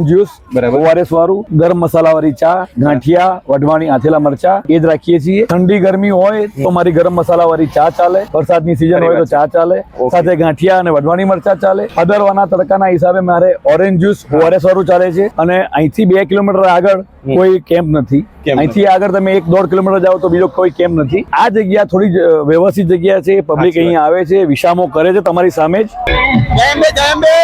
Orange juice બરાબર. ORS વાળું ગરમ મસાલા વાળી ચા ગાંઠિયા વઢવાણી આથેલા મરચા એ જ રાખીએ છીએ. ઠંડી ગરમી હોય તો મારી ગરમ મસાલા વાળી ચા ચાલે. વરસાદની સિઝન હોય તો ચા ચાલે. સાથે ગાંઠિયા અને વઢવાણી મરચા ચાલે. અદરવાના તડકાના હિસાબે મારે ઓરેન્જ જ્યુસ ઓઆરએસ વાળું ચાલે છે. અને અહીંથી બે કિલોમીટર આગળ કોઈ કેમ્પ નથી. અહીંથી આગળ તમે એક દોઢ કિલોમીટર જાઓ તો બીજો કોઈ કેમ્પ નથી. આ જગ્યા થોડી જ, વ્યવસ્થિત જગ્યા છે. પબ્લિક અહીંયા આવે છે વિશામો કરે છે તમારી સામે જ. જય અંબે જય અંબે!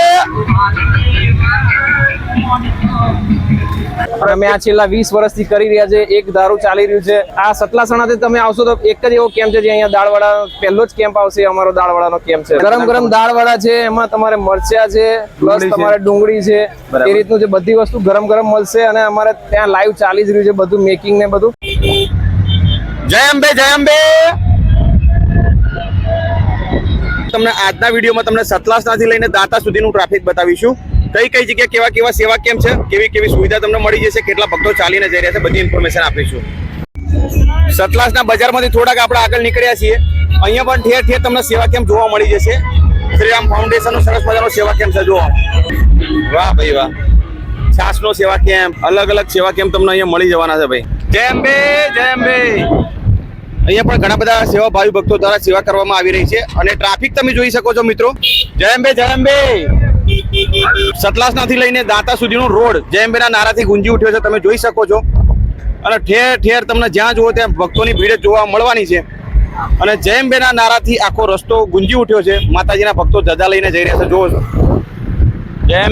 અમે આ છેલ્લા વીસ વર્ષથી કરી રહ્યા છે એક ધારું ચાલી રહ્યું છે. આ સતલાસણાથી તમે આવશો તો એક જ એવો કેમ્પ છે જે અહીંયા દાળવાડા પહેલો જ કેમ્પ આવશે અમારો દાળવાડાનો કેમ્પ છે. ગરમ ગરમ દાળવાડા છે એમાં તમારે મરચા છે પ્લસ તમારે ડુંગળી છે. એ રીતનું જે બધી વસ્તુ ગરમ ગરમ મળશે અને અમારે ત્યાં લાઈવ ચાલી જ રહ્યું છે બધું મેકિંગ ને બધું. જય અંબે જય અંબે! તમને આજના વિડીયોમાં તમને સતલાસનાથી લઈને દાતા સુધીનું ટ્રાફિક બતાવીશું. કઈ કઈ જગ્યા કેવા કેવા સેવા કેમ છે? કેવી કેવી સુવિધા તમને મળી જશે? કેટલા ભક્તો ચાલીને જઈ રહ્યા છે? બધી ઇન્ફોર્મેશન આપીશું. સતલાસના બજારમાંથી થોડાક આપણે આગળ નીકળ્યા છીએ. અહીંયા પણ ઠેર ઠેર તમને સેવા કેમ જોવા મળી જશે? શ્રીરામ ફાઉન્ડેશનનો સરસ મજાનો સેવા કેમ્પ છે જોવા. વાહ ભાઈ વાહ. છાસનો સેવા કેમ્પ અલગ અલગ સેવા કેમ્પ તમને અહીંયા મળી જવાના છે ભાઈ? જય અંબે જય અંબે અહીંયા પણ ઘણા બધા સેવા ભાવિ ભક્તો દ્વારા સેવા કરવામાં આવી રહી છે. અને ટ્રાફિક તમે જોઈ શકો છો મિત્રો. જય અંબે જય અંબે સતલાસનાથી લઈને દાંતા સુધીનો રોડ જયંબેના નારાથી ગુંજી ઉઠ્યો છે, તમે જોઈ શકો છો. અને ઠેર ઠેર તમને જ્યાં જુઓ ત્યાં ભક્તોની ભીડ જોવા મળવાની છે. અને જયંબેના નારાથી આખો રસ્તો ગુંજી ઉઠ્યો છે, માતાજીના ભક્તો ધજા લઈને જઈ રહ્યા છે, જુઓ છો. જય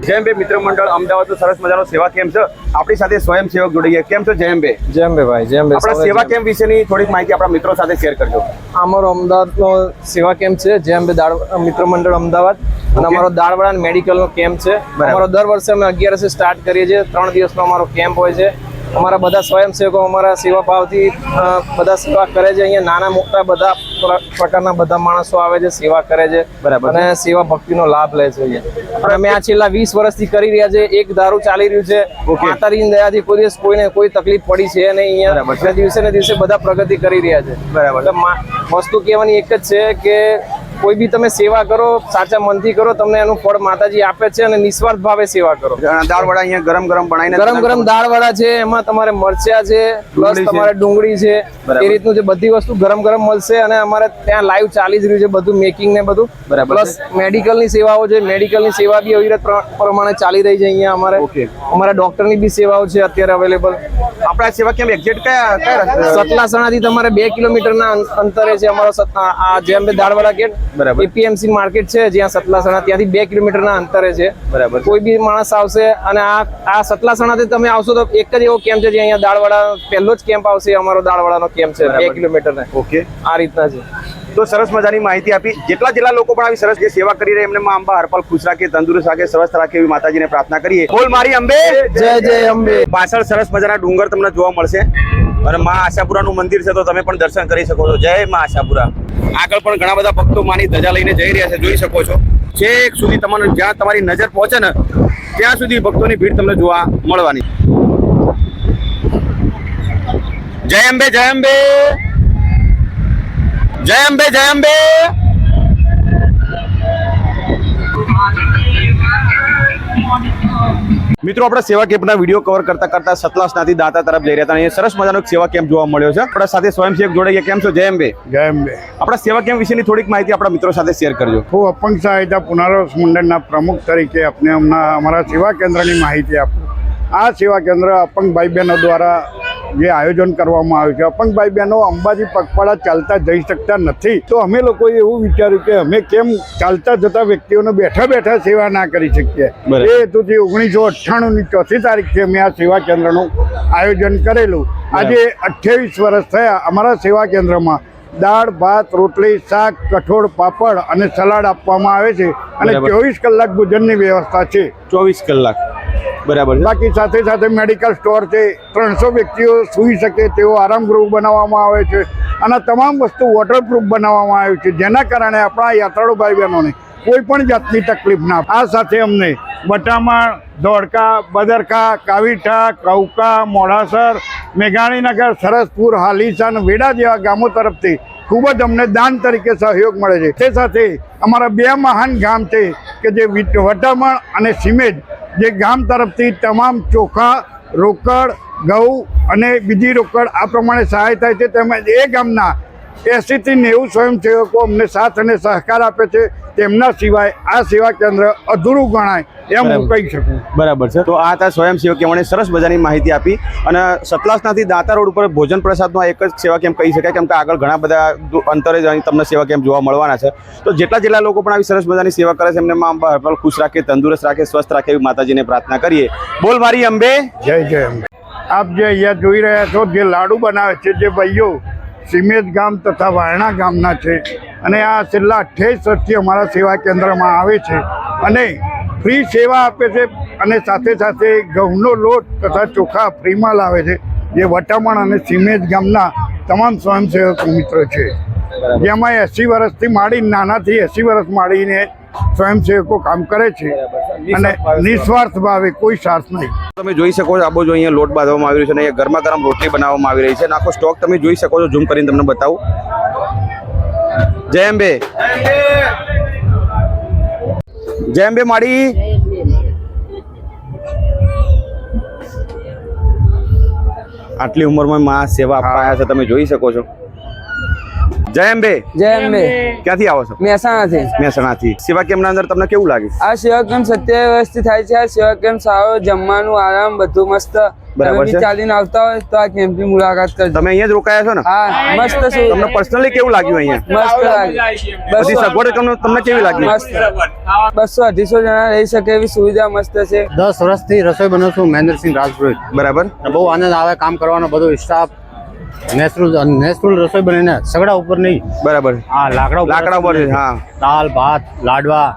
અંબે જય અંબે મિત્ર મંડળ અમદાવાદનો સરસ મજાનો સેવા કેમ્પ છે. આપણી સાથે સ્વયંસેવક જોડી ગયા કેમ છો જય અંબે? જયમ બે ભાઈ જેમ આપણા સેવા કેમ્પ વિશેની થોડીક માહિતી આપણા મિત્રો સાથે શેર કરજો. અમારો અમદાવાદનો સેવા કેમ્પ છે. જેમ બે દાળ મિત્ર મંડળ અમદાવાદ. અને અમારો દાળવાડા મેડિકલનો કેમ્પ છે. અમારો દર વર્ષે અમે અગિયારસે સ્ટાર્ટ કરીએ છીએ. ત્રણ દિવસનો અમારો કેમ્પ હોય છે. અમારા બધા સ્વયંસેવકો અમારા સેવા ભાવથી બધા સેવા કરે છે. અહીંયા નાના મોટા બધા પ્રકારના બધા માણસો આવે છે સેવા કરે છે બરાબર અને સેવા ભક્તિનો લાભ લે છે અને અમે આ છેલ્લા વીસ વર્ષથી કરી રહ્યા છે એક દારૂ ચાલી રહ્યું છે. માતાજીની દયાથી કોઈ દિવસ કોઈને કોઈ તકલીફ પડી છે નહીં અહીંયા. દિવસે ને દિવસે બધા પ્રગતિ કરી રહ્યા છે. બરાબર વસ્તુ કહેવાની એક જ છે કે કોઈ બી તમે સેવા કરો સાચા મનથી કરો તમને એનું ફળ માતાજી આપે છે અને નિસ્વાર્થ ભાવે સેવા કરો. દાળ વડા અહીંયા ગરમ ગરમ બનાવીને ગરમ ગરમ દાળ વડા છે એમાં તમારે મરચા છે પ્લસ તમારે ડુંગળી છે એ રીતનું જે બધી વસ્તુ ગરમ ગરમ મળશે અને અમારે ત્યાં લાઈવ ચાલી જ રહ્યું છે બધું મેકિંગ ને બધું. બરાબર પ્લસ મેડિકલની સેવાઓ છે મેડિકલની સેવા બી અવિરત પ્ર- પ્રમાણે ચાલી રહી છે અહીંયા અમારે. અમારા ડોક્ટરની બી સેવાઓ છે અત્યારે અવેલેબલ આપણા સેવા કેમ એક્ઝેક્ટ કયા કયા? સતલાસણાથી તમારે બે કિલોમીટરના અંતરે છે અમારો આ- જેમ દાળવાડા ગેટ બરાબર. એપીએમસી માર્કેટ છે જ્યાં સતલાસણા ત્યાંથી બે કિલોમીટર ના અંતરે છે. બરાબર. કોઈ બી માણસ આવશે અને આ આ સતલાસણાથી તમે આવશો તો એક જ એવો કેમ્પ છે જે અહીંયા દાળવાડા પહેલો જ કેમ્પ આવશે અમારો દાળવાળાનો કેમ્પ છે બે બરાબર. કિલોમીટર ને ઓકે. આ રીતના છે. તો સરસ મજાની માહિતી આપી. જેટલા જેટલા લોકો પણ આવી સરસ જે સેવા કરી રહ્યા એમને માં અંબા હરપાલ ખુશ રાખે તંદુરસ્ત રાખે સ્વસ્થ રાખે એવી માતાજીને પ્રાર્થના કરીએ. બોલ મારી અંબે. જય જય અંબે. પાછળ સરસ મજાના ડુંગર તમને જોવા મળશે. અને મા આશાપુરાનું મંદિર છે તો તમે પણ દર્શન કરી શકો છો. જય મા આશાપુરા. આગળ પણ ઘણા બધા ભક્તો માની ધજા લઈને જઈ રહ્યા છે, જોઈ શકો છો. છેક સુધી તમારે જ્યાં તમારી નજર પહોંચે ને, ત્યાં સુધી ભક્તોની ભીડ તમને જોવા મળવાની. જય અંબે જય અંબે. જય અંબે જય અંબે. મિત્રો આપણે સેવા કેમ્પના વીડિયો કવર કરતા કરતા સતલાસનાથી દાતા તરફ જઈ રહ્યા હતા અહીંયા સરસ મજાનો એક સેવા કેમ્પ જોવા મળ્યો છે. આપણા સાથે સ્વયંસેવક જોડે ગયા. કેમ છો? જય અંબે. જય અંબે. આપણા સેવા કેમ્પ વિશેની થોડીક માહિતી આપણા મિત્રો સાથે શેર કરજો. હું અપંગ સહાયતા પુનરાવાસ મંડળના પ્રમુખ તરીકે આપને હમણાં અમારા સેવા કેન્દ્રની માહિતી આપું. આ સેવા કેન્દ્ર અપંગ ભાઈ બહેનો દ્વારા જે આયોજન કરવામાં આવ્યું છે. અપંગ ભાઈ બહેનો અંબાજી પગપાળા ચાલતા જઈ શકતા નથી. તો અમે લોકોએ એવું વિચાર્યું કે અમે કેમ ચાલતા જતા વ્યક્તિઓને બેઠા બેઠા સેવા ના કરી શકીએ. એ હેતુથી ઓગણીસો અઠ્ઠાણુંની ચોથી તારીખથી અમે આ સેવા કેન્દ્રનું આયોજન કરેલું. આજે અઠ્યાવીસ વર્ષ થયા અમારા સેવા કેન્દ્રમાં દાળ ભાત રોટલી શાક કઠોળ પાપડ અને સલાડ આપવામાં આવે છે. અને ચોવીસ કલાક ભોજનની વ્યવસ્થા છે. ચોવીસ કલાક. બરાબર બાકી સાથે સાથે મેડિકલ સ્ટોર છે, ત્રણસો વ્યક્તિઓ સૂઈ શકે તેવો આરામ ગૃહ બનાવવામાં આવે છે અને તમામ વસ્તુ વોટરપ્રૂફ બનાવવામાં આવી છે. જેના કારણે આપણા યાત્રાળુ ભાઈ બહેનોને કોઈ પણ જાતની તકલીફ ના આ સાથે અમને વટામણ ધોળકા બદરકા કાવીઠા, કૌકા મોડાસર મેઘાણીનગર, સરસપુર, હાલીસાન, વેડા જેવા ગામો તરફથી ખૂબ જ અમને દાન તરીકે સહયોગ મળે છે. તે સાથે અમારા બે મહાન ગામ છે કે જે વિટ- વટામણ અને સિમેજ જે ગામ તરફથી તમામ ચોખા, રોકડ, ઘઉં અને બીજી રોકડ આ પ્રમાણે સહાય થાય છે. તેમજ એ ગામના એંસીથી નેવું સ્વયંસેવકો અમને સાથ અને સહકાર આપે છે તેમના સિવાય આ સેવા કેન્દ્ર અધૂરું ગણાય એમ હું કહી શકું. બરાબર છે. તો આ હતા સ્વયંસેવક એમણે સરસ મજાની માહિતી આપી અને સતલાસનાથી દાતા રોડ ઉપર ભોજન પ્રસાદનો એક જ સેવા કેમ્પ કહી શકાય કેમ કે આગળ ઘણા બધા અંતરે જ તમને સેવા કેમ્પ જોવા મળવાના છે. તો જેટલા જેટલા લોકો પણ આવી સરસ મજાની સેવા કરે છે એમને માં હરપલ ખુશ રાખે તંદુરસ્ત રાખે સ્વસ્થ રાખે એવી માતાજીને પ્રાર્થના કરીએ. બોલ મારી અંબે. જય જય અંબે. આપ જે અહીંયા જોઈ રહ્યા છો જે લાડુ બનાવે છે જે ભાઈઓ સિમેજ ગામ તથા વારણા ગામના છે. અને આ છેલ્લા અઠ્યાવીસ વર્ષથી અમારા સેવા કેન્દ્રમાં આવે છે. અને ફ્રી સેવા આપે છે અને સાથે સાથે ઘઉંનો લોટ તથા ચોખા ફ્રીમાં લાવે છે. જે વટામણ અને સિમેજ ગામના તમામ સ્વયંસેવક મિત્રો છે. જેમાં એંસી વર્ષથી માંડી નાનાથી એંસી વર્ષ માંડીને સ્વયંસેવકો કામ કરે છે. અને નિસ્વાર્થ ભાવે કોઈ સ્વાર્થ નહીં. તમે જોઈ શકો છો આબો જો અહીંયા લોટ બાંધવામાં આવી રહ્યો છે અને અહીંયા ગરમા ગરમ રોટલી બનાવવામાં આવી રહી છે અને આખો સ્ટોક તમે જોઈ શકો છો ઝૂમ કરીને તમને બતાવું. જય અંબે. જય અંબે માડી. આટલી ઉંમરમાં માં સેવા આપવા આવ્યા છે તમે જોઈ શકો છો. જય અંબે. જય અંબે. ક્યાંથી આવો છો? મહેસાણાથી. મહેસાણાથી. સેવા કેમ્પના અંદર તમને કેવું લાગે? આ સેવા કેમ્પ સત્ય વ્યવસ્થિત થાય છે? આ સેવા કેમ્પ સારો જમવાનું આરામ બધું મસ્ત. બરાબર છે. ચાલીને આવતા હોય તો આ કેમ્પની મુલાકાત કરજો. તમે અહીંયા જ રોકાયા છો ને? હા મસ્ત તમને પર્સનલી કેવું લાગ્યું અહીંયા? મસ્ત લાગ્યું. બધી બસો સગવડ તમને તમને કેવી લાગી? મસ્ત. બસો અઢીસો જણા રહી શકે એવી સુવિધા મસ્ત છે. દસ વર્ષથી રસોઈ બનાવું છું મહેન્દ્રસિંહ રાજપુરોહિત બરાબર. બહુ આનંદ આવે કામ કરવાનો બધો સ્ટાફ નેચરલ નેચરલ રસોઈ બનીને સગડા ઉપર નહીં. બરાબર. હા લાકડા લાકડા ઉપર હા. દાળ ભાત લાડવા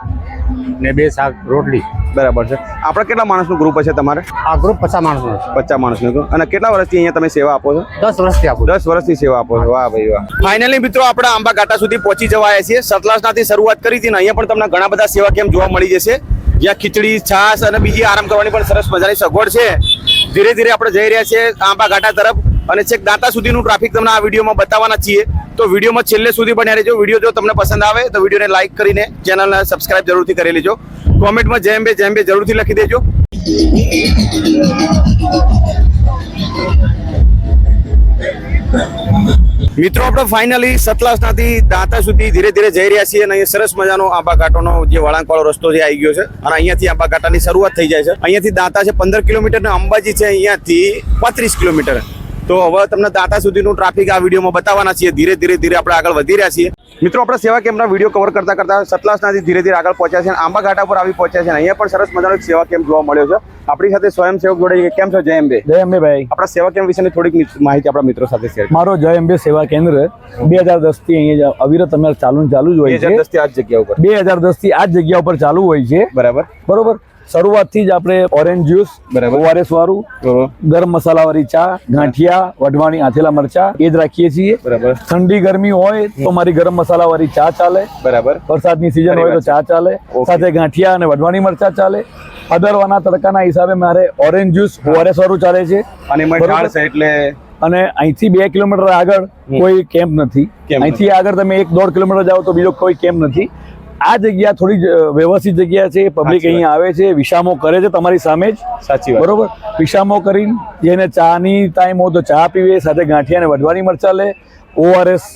ને બે શાક રોટલી. બરાબર છે. આપણે કેટલા માણસનું ગ્રુપ હશે તમારે? આ ગ્રુપ પચાસ માણસનું પચાસ માણસનું ગ્રુપ. અને કેટલા વર્ષથી અહીંયા તમે સેવા આપો છો? દસ વર્ષથી આપો દસ વર્ષથી સેવા આપો છો. વાહ ભાઈ વાહ. ફાઇનલી મિત્રો આપણે આંબા ઘાટા સુધી પહોંચી જવાય છીએ. સતલાસનાથી શરૂઆત કરી હતી ને અહીંયા પણ તમને ઘણા બધા સેવા કેમ જોવા મળી જશે. જ્યાં ખીચડી છાશ અને બીજી આરામ કરવાની પણ સરસ મજાની સગવડ છે. ધીરે ધીરે આપણે જઈ રહ્યા છીએ આંબા ઘાટા તરફ. અને છેક દાંતા સુધીનું ટ્રાફિક તમને આ વિડીયોમાં બતાવવાના છીએ. તો વિડીયોમાં છેલ્લે સુધી બન્યા રહેજો. વીડિયો જો તમને પસંદ આવે, તો વિડીયોને લાઇક કરીને ચેનલને સબસ્ક્રાઇબ જરૂરથી કરી લેજો. કોમેન્ટમાં જેમ બે જેમ બે જરૂરથી લખી દેજો. મિત્રો, આપણે ફાઇનલી સતલાસનાથી દાંતા સુધી ધીરે ધીરે જઈ રહ્યા છીએ અને અહીંયા સરસ મજાનો આંબાઘાટોનો જે વળાંકવાળો રસ્તો જે આવી ગયો છે. અને અહીંયાથી આંબાઘાટાની શરૂઆત થઈ જાય છે. અહીંયાથી દાંતા છે પંદર કિલોમીટર અંબાજી છે, અહીંયાથી પાંત્રીસ કિલોમીટર. તો હવે તમને દાતા સુધીનું ટ્રાફિક આ વિડીયોમાં બતાવવાના છીએ. ધીરે ધીરે ધીરે આપણે આગળ વધી રહ્યા છીએ. મિત્રો આપણે સેવા કેમ્પના વીડિયો કવર કરતા કરતા સતલાસનાથી ધીરે ધીરે આગળ પહોંચ્યા છે આંબા ઘાટા પર આવી પહોંચ્યા છે અહીંયા પણ સરસ મજાનો એક સેવા કેમ્પ જોવા મળ્યો છે. આપણી સાથે સ્વયંસેવક જોડે કેમ છો જય અંબે? જય અંબે ભાઈ. આપણા સેવા કેમ્પ વિશેની થોડીક માહિતી આપણા મિત્રો સાથે શેર મારો જય અંબે સેવા કેન્દ્ર બે હજાર દસથી અહીંયા અવિરત અમારે ચાલુ ચાલુ જ બે હોય હજાર છે. દસથી આ જ જગ્યા ઉપર. બે હજાર દસથી આ જગ્યા ઉપર ચાલુ હોય છે. બરાબર. બરોબર? શરૂઆતથી જ આપણે ઓરેન્જ જ્યુસ ઓઆરએસ વાળું ગરમ મસાલા વાળી ચા ગાંઠિયા વઢવાણી આથેલા મરચા એ જ રાખીએ છીએ. ઠંડી ગરમી હોય તો મારી ગરમ મસાલા વાળી ચા ચાલે. બરાબર. વરસાદની સિઝન હોય તો ચા ચાલે. સાથે ગાંઠિયા અને વઢવાણી મરચા ચાલે. અદરવાના તડકાના હિસાબે મારે ઓરેન્જ જ્યુસ ઓઆરએસ વાળું ચાલે છે. અને એટલે અને અહીંથી બે કિલોમીટર આગળ કોઈ કેમ્પ નથી. અહીંથી આગળ તમે એક દોઢ કિલોમીટર જાઓ તો બીજો કોઈ કેમ્પ નથી. આ જગ્યા થોડી વ્યવસ્થિત જગ્યા છે પબ્લિક અહીંયા આવે છે વિશામો કરે છે તમારી સામે જ. સાચી બરોબર? વિશામો કરીને જેને ચાની ટાઈમ હોય તો ચા પીવે સાથે ગાંઠિયા અને વઢવાની મરચા લે. ઓઆરએસ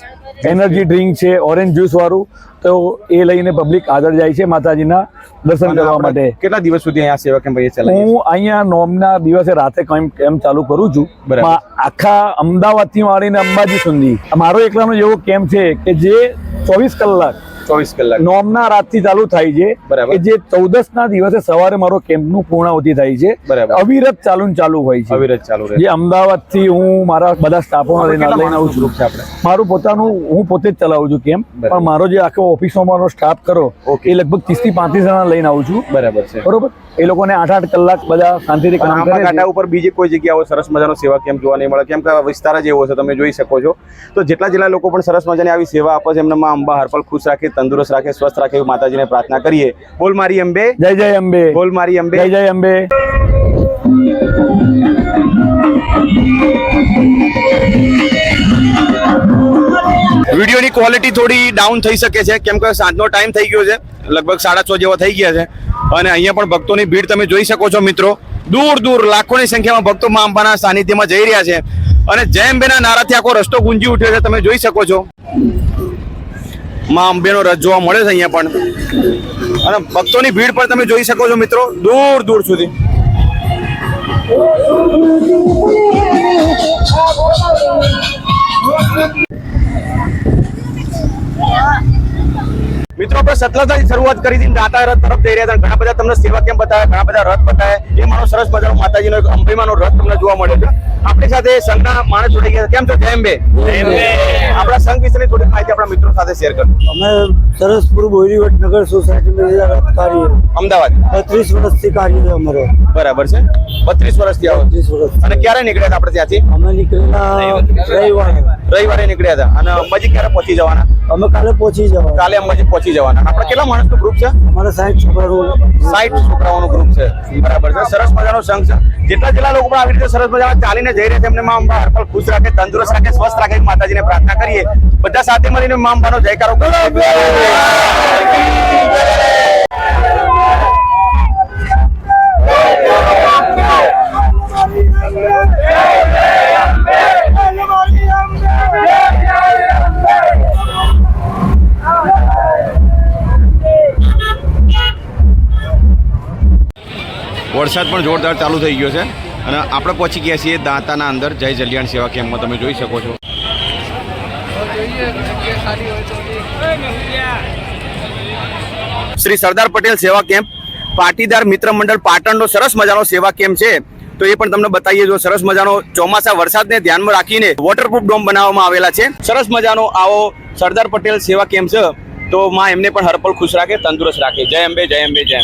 એનર્જી ડ્રિંક છે ઓરેન્જ જ્યુસ વાળું. તો એ લઈને પબ્લિક આગળ જાય છે માતાજીના દર્શન કરવા માટે. કેટલા દિવસ સુધી અહીંયા સેવા કેમ્પ ચલાવીએ હું અહીંયા નોમના દિવસે રાતે કેમ્પ કેમ્પ ચાલુ કરું છું. આખા અમદાવાદથી વાળીને માંડીને અંબાજી સુધી. મારો એકલાનો એવો કેમ્પ છે કે જે ચોવીસ કલાક ચોવીસ કલાક. નોમના રાતથી ચાલુ થાય છે બરાબર. જે ચૌદસ ના દિવસે સવારે મારો કેમ્પનું પૂર્ણાવતી થાય છે. બરાબર. અવિરત ચાલુ ચાલુ હોય છે. અવિરત ચાલુ જે અમદાવાદથી હું મારા બધા સ્ટાફો લઈને આવું છું. આપણે? મારું પોતાનું હું પોતે જ ચલાવું છું કેમ્પ. પણ મારો જે આખો ઓફિસનો મારો સ્ટાફ કરો એ લગભગ ત્રીસથી પાંત્રીસ જણા લઈને આવું છું. બરાબર છે. બરોબર? એ લોકોને આઠ આઠ કલાક બધા શાંતિથી કામ કરે કાંઠા ઉપર બીજી કોઈ જગ્યાઓ સરસ મજાનો સેવા કેમ્પ જોવા નહીં મળે. કેમ કે વિસ્તાર જ એવો છે તમે જોઈ શકો છો. તો જેટલા જેટલા લોકો પણ સરસ મજાની આવી સેવા આપે છે એમનામાં અંબા હરપલ ખુશ રાખે તંદુરસ્ત રાખે સ્વસ્થ રાખે એવું માતાજીને પ્રાર્થના કરીએ. બોલ મારી અંબે. જય જય અંબે. બોલ મારી અંબે. જય જય અંબે. વિડીયોની ક્વોલિટી થોડી ડાઉન થઈ શકે છે. કેમ કે સાંજનો ટાઈમ થઈ ગયો છે. લગભગ સાડા છ જેવા થઈ ગયા છે. અને અહીંયા પણ ભક્તોની ભીડ તમે જોઈ શકો છો મિત્રો. દૂર દૂર લાખોની સંખ્યામાં ભક્તો મા અંબાના સાનિધ્યમાં જઈ રહ્યા છે. અને જય અંબેના નારાથી આખો રસ્તો ગુંજી ઉઠ્યો છે. તમે જોઈ શકો છો. મા અંબેનો રથ જોવા મળે છે અહીંયા પણ. અને ભક્તોની ભીડ પણ તમે જોઈ શકો છો મિત્રો, દૂર દૂર સુધી. મિત્રો આપણે સતલાજાથી શરૂઆત કરી હતી દાતા રથ તરફ જઈ રહ્યા હતા ઘણા બધા તમને સેવા કેમ બતાવ્યા ઘણા બધા રથ બતાવ્યા એ મારો સરસ મજાનો માતાજીનો એક અંબેમાનો રથ તમને જોવા મળ્યો છે. આપણી સાથે સંઘના માણસ જોડાઈ ગયા કેમ છો? જય બે આપણા સંઘ વિશેની થોડી માહિતી આપણા મિત્રો સાથે શેર કરો. અમે સરસપુર બોરીવટ નગર સોસાયટીમાં કાર્ય અમદાવાદ. બત્રીસ વર્ષથી કાર્ય છે અમારો. બરાબર છે. બત્રીસ વર્ષથી આવો. બત્રીસ વર્ષ અને ક્યારે નીકળ્યા આપણે ત્યાંથી? અમે નીકળ્યા રવિવારે. રવિવારે નીકળ્યા હતા અને અંબાજી ક્યારે પહોંચી જવાના? અમે કાલે પહોંચી જવા કાલે અંબાજી પહોંચી જવાના. આપણે કેટલા માણસનું ગ્રુપ છે? અમારે સાઈઠ છોકરાઓ. સાઈઠ છોકરાઓનું ગ્રુપ છે. બરાબર છે. સરસ મજાનો સંઘ છે. જેટલા જેટલા લોકો પણ આવી રીતે સરસ મજાના ચાલીને જઈ રહ્યા છે એમને માં અંબા હરપલ ખુશ રાખે તંદુરસ્ત રાખે સ્વસ્થ રાખે માતાજીને પ્રાર્થના કરીએ. બધા સાથે મળીને માં અંબાનો જયકારો કરો વરસાદ પણ જોરદાર ચાલુ થઈ ગયો છે. અને આપણે પહોંચી ગયા છીએ દાંતાના અંદર. જય જલિયાણ સેવા કેમ્પમાં તમે જોઈ શકો છો. શ્રી સરદાર પટેલ સેવા કેમ્પ, પાટીદાર મિત્ર મંડળ પાટણનો સરસ મજાનો સેવા કેમ્પ છે. તો એ પણ તમને બતાવીએ, જો સરસ મજાનો ચોમાસા વરસાદને ધ્યાનમાં રાખીને વોટરપ્રૂફ ડોમ બનાવવામાં આવેલા છે. સરસ મજાનો આવો સરદાર પટેલ સેવા કેમ્પ છે. તો માં એમને પણ હરપલ ખુશ રાખે, તંદુરસ્ત રાખે. જય અંબે જય અંબે, જય